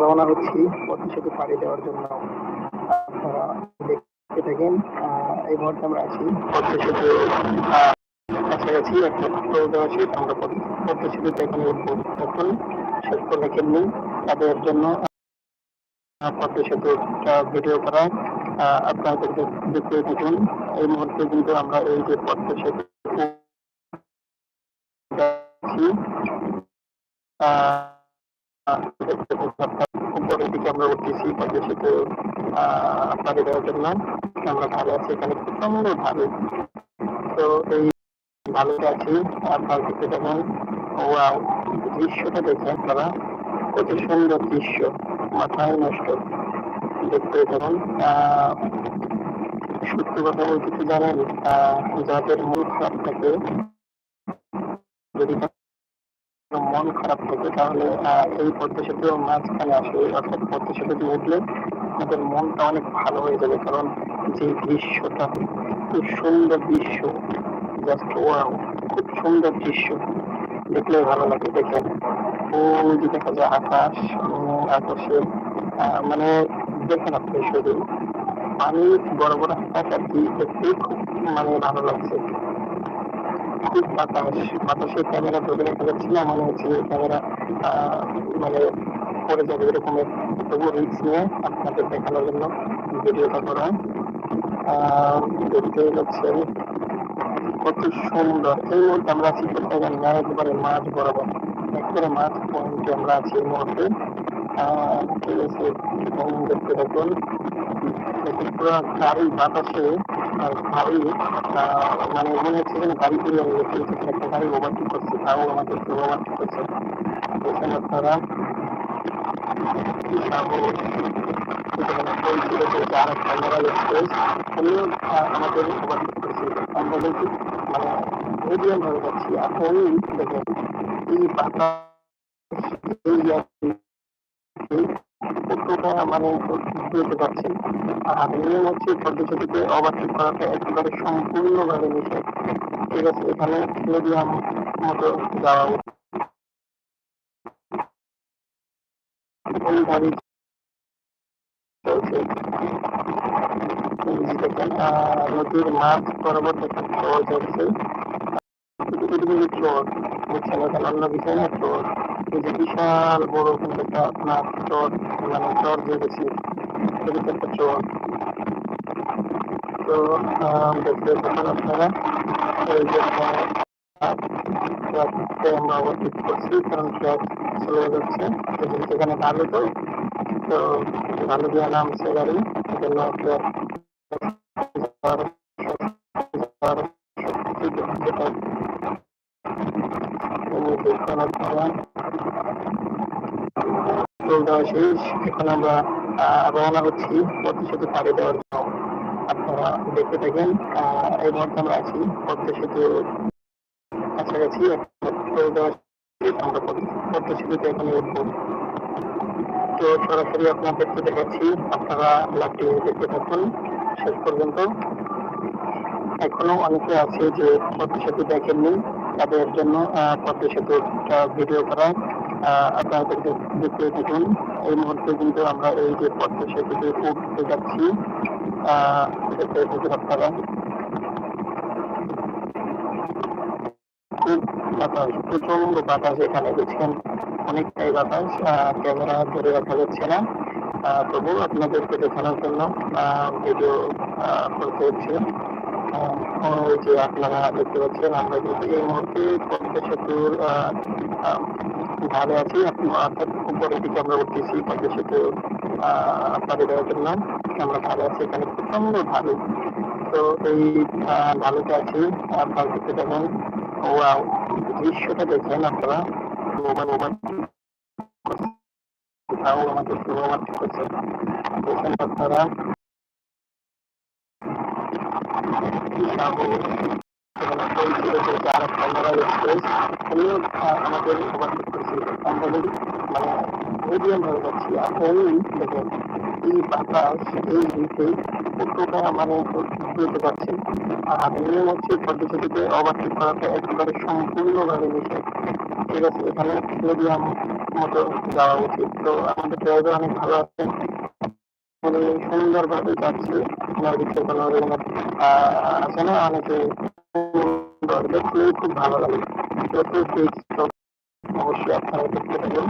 রওনা হচ্ছি সেতু পাড়ি দেওয়ার জন্য। আপনারা দেখতে থাকেন এই মুহূর্তে আমরা আছি কাছাকাছি একটা টোল দেওয়া আছে। আমরা এখানে শেষ করে রেখেননি তাদের জন্য সেতুর ভিডিও করা। আহ, আপনাদেরকে দেখতে থাকুন। এই মুহূর্তে কিন্তু আমরা এই যে পদ্মা সেতু আহ, উপরের দিকে আমরা উঠতেছি সেতু আহ, দেওয়ার জন্য। আমরা ভালো আছি এখানে প্রচণ্ড ভালো তো এই ভালোতে আছি আপনারা দেখতে পাবেন ওয়াও দৃশ্যটা দেখে আপনারা। কত সুন্দর দৃশ্য মাথায় নষ্ট। দেখতে আহ, সত্যি কথা বলতে জানেন? যাদের খারাপ থাকে যদি মন খারাপ থাকে তাহলে এই পদ্মা সেতু মাঝখানে আসে, অর্থাৎ পদ্মা সেতুতে উঠলে আমাদের মনটা অনেক ভালো হয়ে যাবে। কারণ যে দৃশ্যটা, খুব সুন্দর দৃশ্য জাস্ট ওয়াও খুব সুন্দর দৃশ্য। দেখলে ভালো লাগে দেখেন যে দেখা যায়, আকাশ আকাশে মানে দেখেন আপনি শুধু। পানি বড় বড় আকাশ আর কি দেখতে খুব মানে ভালো লাগছে। বাতাস বাতাসে ক্যামেরা ধরে রাখা যাচ্ছে মনে হচ্ছে ক্যামেরা মানে পড়ে যাবে এরকমের তবু রিক্স নিয়ে আপনাদের দেখানোর জন্য ভিডিওটা করা দেখতে পাচ্ছেন কত সুন্দর এই মুহূর্তে আমরা আছি কোথায় না একেবারে মাছ বরাবর একেবারে মাছ পয়েন্টে আমরা আছি এই মুহূর্তে ঠিক আছে দেখতে থাকুন পুরো গাড়ি বাতাসে আর মানে মনে হচ্ছে গাড়ি করে আমি একটা গাড়ি ওভারটেক করছে তাও আমাদের ওভারটেক করছে দেখেন আপনারা কি সাগর সেখানে বলছিল যে আর একটা আমাদের ওভারটেক করছে মানে ভাবে এখন দেখেন এই বাতাস কতটা মানে বুঝতে পারছেন আর নিয়ম হচ্ছে পদ্ধতিতে ওভারটেক করাটা একেবারে সম্পূর্ণভাবে নিষেধ। ঠিক আছে, এখানে মিডিয়াম মতো যাওয়া উচিত। চলছে? দেখেন নদীর মাছ বরাবর দেখেন চলছে যে বিশাল বড় কিন্তু একটা আপনার চর মানে চর যে গেছি একটা চর তো দেখতে পাচ্ছেন আপনারা এই যে আমরা ওভারটেক করছি কারণ ট্রাক চলে যাচ্ছে এখানে ভালো তো তো ভালো দিয়ে নামছে দেখছেন আপনারা টোল দেওয়া শেষ এখন রওনা হচ্ছি পদ্মা সেতু পাড়ি দেওয়ার জন্য আপনারা দেখতে থাকেন। আহ, এই মুহূর্তে আমরা আছি পদ্মা সেতু কাছাকাছি আমরা পদ্মা- সেতুতে এখানে উঠবো তো সরাসরি আপনাদেরকে দেখাচ্ছি আপনারা লাইভটি দেখতে থাকুন শেষ পর্যন্ত এখনও অনেকে আছে যে পদ্মা সেতু দেখেননি। তাদের জন্য পদ্মা সেতুর ভিডিও করা আহ, আপনাদেরকে দেখতে থাকুন। এই মুহূর্তে কিন্তু আমরা এই যে পদ্মা সেতুতে উঠতে যাচ্ছি দেখতে আপনারা খুব বাতাস প্রচণ্ড বাতাস এখানে বুঝছেন অনেকটাই বাতাস ক্যামেরা ধরে রাখা যাচ্ছে না। তবু আপনাদেরকে দেখানোর জন্য ভিডিও করতে হচ্ছে। যে আপনারা দেখতে পাচ্ছেন, আমরা কিন্তু এই মুহূর্তে পদ্মা সেতুর ধারে আছি। অর্থাৎ উপরের দিকে আমরা উঠতেছি পদ্মা সেতু পাড়ি দেওয়ার জন্য। আমরা ভালো আছি এখানে প্রচণ্ড ভালো। তো এই ভালোতে আছি, আপনারা দেখতে পাবেন দৃশ্যটা দেখেন আপনারা। Mobile mobile. তাও আমাদের করছে দেখেন আপনারা কি সাগর সেখানে বলছিল যে যারা ক্যামেরা এক্সপ্রেস উনিও আহ, এই বাতাস এই দিকে কতটা মানে বুঝতে পারছেন আর নিয়ম হচ্ছে পদ্ধতিতে ওভারটেক করাটা একেবারে সম্পূর্ণভাবে নিষেধ ঠিক আছে এখানে মিডিয়াম মতো যাওয়া উচিত তো আমাদের ড্রাইভার অনেক ভালো আছে উনি সুন্দরভাবে যাচ্ছে, আমার ইচ্ছে কোনো রকমের আছে না অনেকে খুব ভালো লাগে। অবশ্যই আপনারা দেখতে পাবেন।